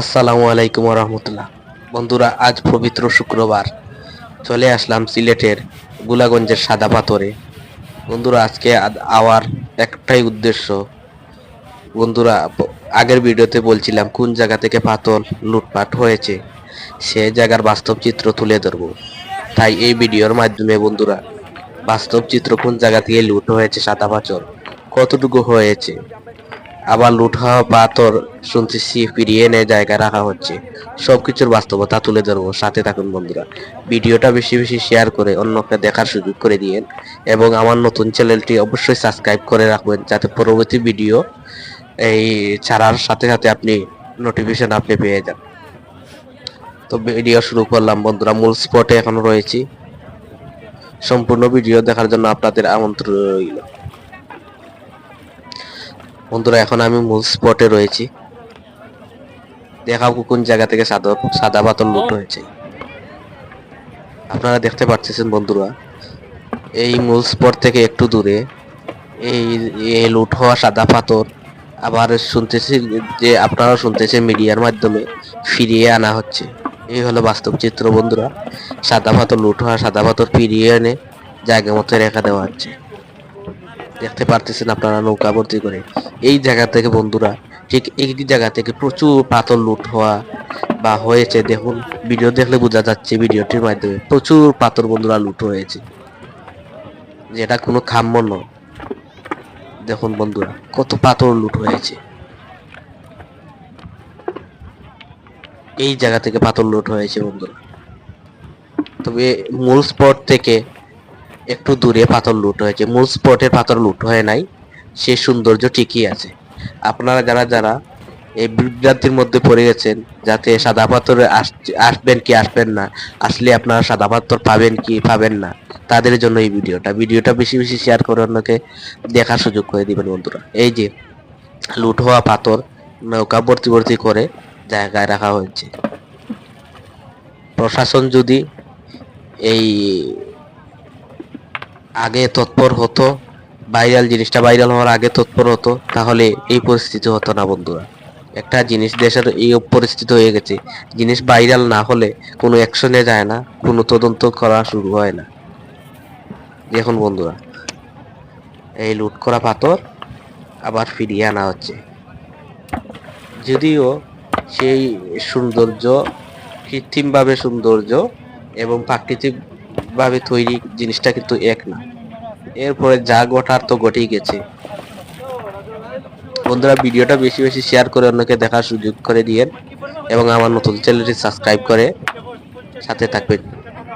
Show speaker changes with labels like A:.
A: আসসালামু আলাইকুম রহমতুল্লাহ বন্ধুরা, আজ পবিত্র শুক্রবার। চলে আসলাম সিলেটের গুলাগঞ্জের সাদা পাথরে। বন্ধুরা, আজকে আওয়ার একটাই উদ্দেশ্য। বন্ধুরা আগের ভিডিওতে বলছিলাম কোন জায়গা থেকে পাথর লুটপাট হয়েছে, সে জায়গার বাস্তব চিত্র তুলে ধরবো। তাই এই ভিডিওর মাধ্যমে বন্ধুরা, বাস্তব চিত্র কোন জায়গা থেকে লুট হয়েছে সাদা পাথর, কতটুকু হয়েছে আবার লুট হওয়া পাথর শুনতেছি, ফিরিয়ে এনে জায়গায় রাখা হচ্ছে। সবকিছুর বাস্তবতা তুলে ধরবো। সাথে থাকুন বন্ধুরা। ভিডিওটা বেশি বেশি শেয়ার করে অন্যকে দেখার সুযোগ করে দিয়েন এবং আমার নতুন চ্যানেলটি অবশ্যই সাবস্ক্রাইব করে রাখবেন যাতে পরবর্তী ভিডিও এই ছাড়ার সাথে সাথে আপনি নোটিফিকেশন আপনি পেয়ে যান। তো ভিডিও শুরু করলাম বন্ধুরা। মূল স্পটে এখন রয়েছি। সম্পূর্ণ ভিডিও দেখার জন্য আপনাদের আমন্ত্রণ রইল। বন্ধুরা, এখন আমি মূল স্পটে রয়েছি। দেখাবো কোন জায়গা থেকে সাদা সাদা পাথর লুট হয়েছে। আপনারা দেখতে পাচ্ছেন বন্ধুরা, এই মূল স্পট থেকে একটু দূরে এই এই লুট হওয়া সাদা পাথর আবার শুনতেছি যে আপনারা শুনতেছেন মিডিয়ার মাধ্যমে ফিরিয়ে আনা হচ্ছে। এই হলো বাস্তব চিত্র বন্ধুরা, সাদা পাথর লুট হওয়া সাদা পাথর ফিরিয়ে এনে জায়গা মতো রেখা দেওয়া হচ্ছে। দেখতে পারতেছেন আপনারা নৌকা ভর্তি করে। এই জায়গা থেকে বন্ধুরা, ঠিক এই জায়গা থেকে প্রচুর পাথর লুট হওয়া বা হয়েছে। দেখুন, ভিডিও দেখলে বোঝা যাচ্ছে ভিডিওটির মাধ্যমে প্রচুর পাথর বন্ধুরা লুট হয়েছে। যেটা কোনো খাম্য নয়। দেখুন বন্ধুরা, কত পাথর লুট হয়েছে। এই জায়গা থেকে পাথর লুট হয়েছে বন্ধুরা। তবে মূল স্পট থেকে একটু দূরে পাথর লুট হয়েছে। মূল স্পটে পাথর লুট হয় নাই। সে সৌন্দর্য ঠিকই আছে। আপনারা যারা যারা এই বিভ্রান্তির মধ্যে পড়ে গেছেন, যাতে সাদা পাথরে আস- আসবেন কি আসবেন না, আসলে আপনারা সাদা পাথর পাবেন কি পাবেন না, তাদের জন্য এই ভিডিওটা। ভিডিওটা বেশি বেশি শেয়ার করে অন্যকে দেখার সুযোগ করে দিবেন বন্ধুরা। এই যে লুট হওয়া পাথর নৌকা ভর্তি ভর্তি করে জায়গায় রাখা হয়েছে। প্রশাসন যদি এই আগে তৎপর হতো, ভাইরাল জিনিসটা ভাইরাল হওয়ার আগে তৎপর হতো, তাহলে এই পরিস্থিতি হতো না বন্ধুরা। একটা জিনিস দেশের এই পরিস্থিতি হয়ে গেছে। জিনিস ভাইরাল না হলে কোনো অ্যাকশনে যায় না, কোনো তদন্ত করা শুরু হয় না। দেখুন বন্ধুরা, এই লুট করা পাথর আবার ফিরিয়ে আনা হচ্ছে। যদিও সেই সৌন্দর্য কৃত্রিমভাবে সৌন্দর্য এবং প্রাকৃতিকভাবে তৈরি জিনিসটা কিন্তু এক না। এরপরে যা ঘটার তো ঘটেই গেছে। বন্ধুরা, ভিডিওটা বেশি বেশি শেয়ার করে অন্যকে দেখার সুযোগ করে দিয়েন এবং আমার নতুন চ্যানেলটি সাবস্ক্রাইব করে সাথে থাকবেন।